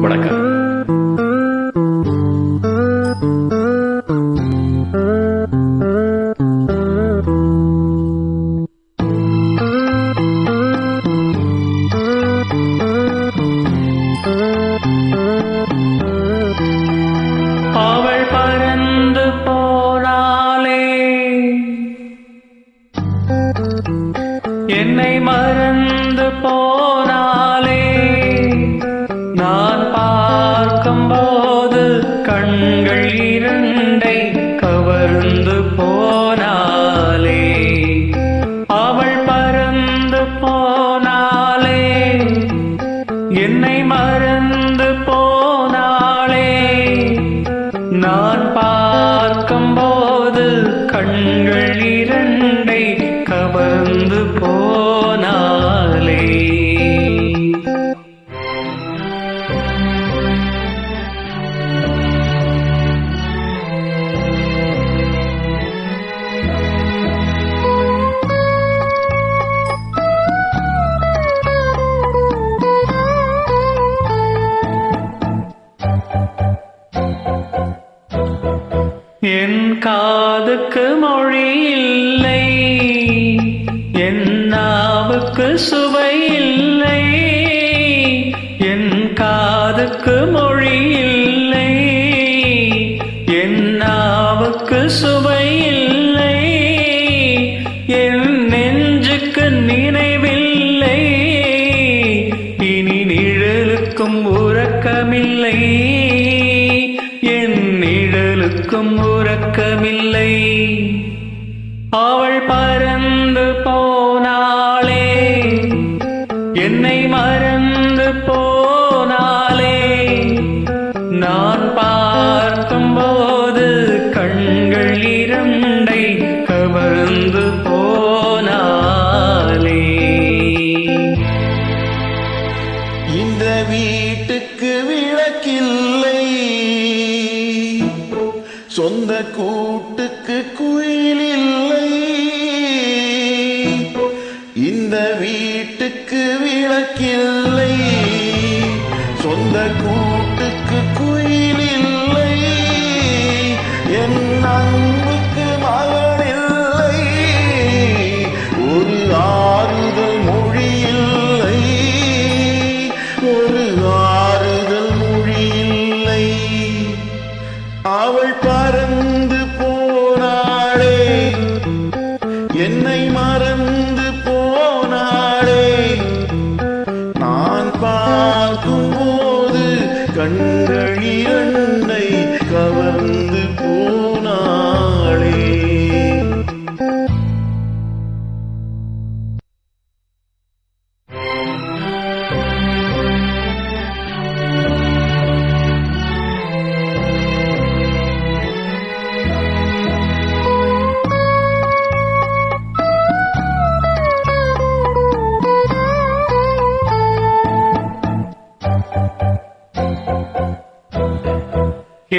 por acá. கண்கள் இரண்டை கவர்ந்து போனாலே என் காதுக்கு மொழி இல்லை. என் நாவுக்கு சுவை இல்லை. என் காதுக்கு மொழி நிழலுக்கும் உறக்கமில்லை. அவள் பறந்து போனாளே. என்னை மறந்து சொந்த கூட்டுக்கு குயில் இல்லை. இந்த வீட்டுக்கு விளக்கில்லை. பறந்து போனாளே. என்னை மறந்து போனாளே. நான் பார்க்கும் போது கண்கள் இரண்டை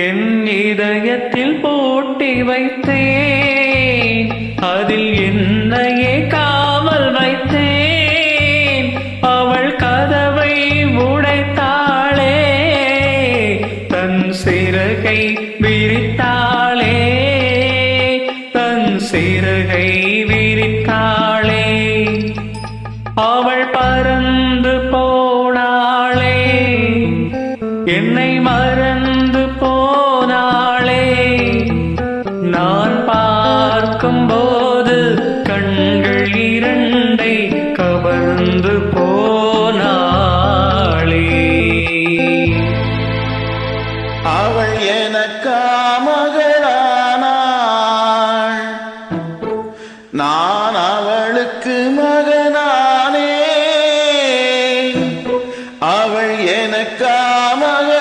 என் இதயத்தில் போட்டி வைத்தேன். அதில் என்னையே காவல் வைத்தேன். அவள் கதவை உடைத்தாளே. தன் சிறகை விரித்தாள். கவர்ந்து போனாளே. அவள் எனக்கா மகளானாள். நான் அவளுக்கு மகனானே. அவள் எனக்கா மகள்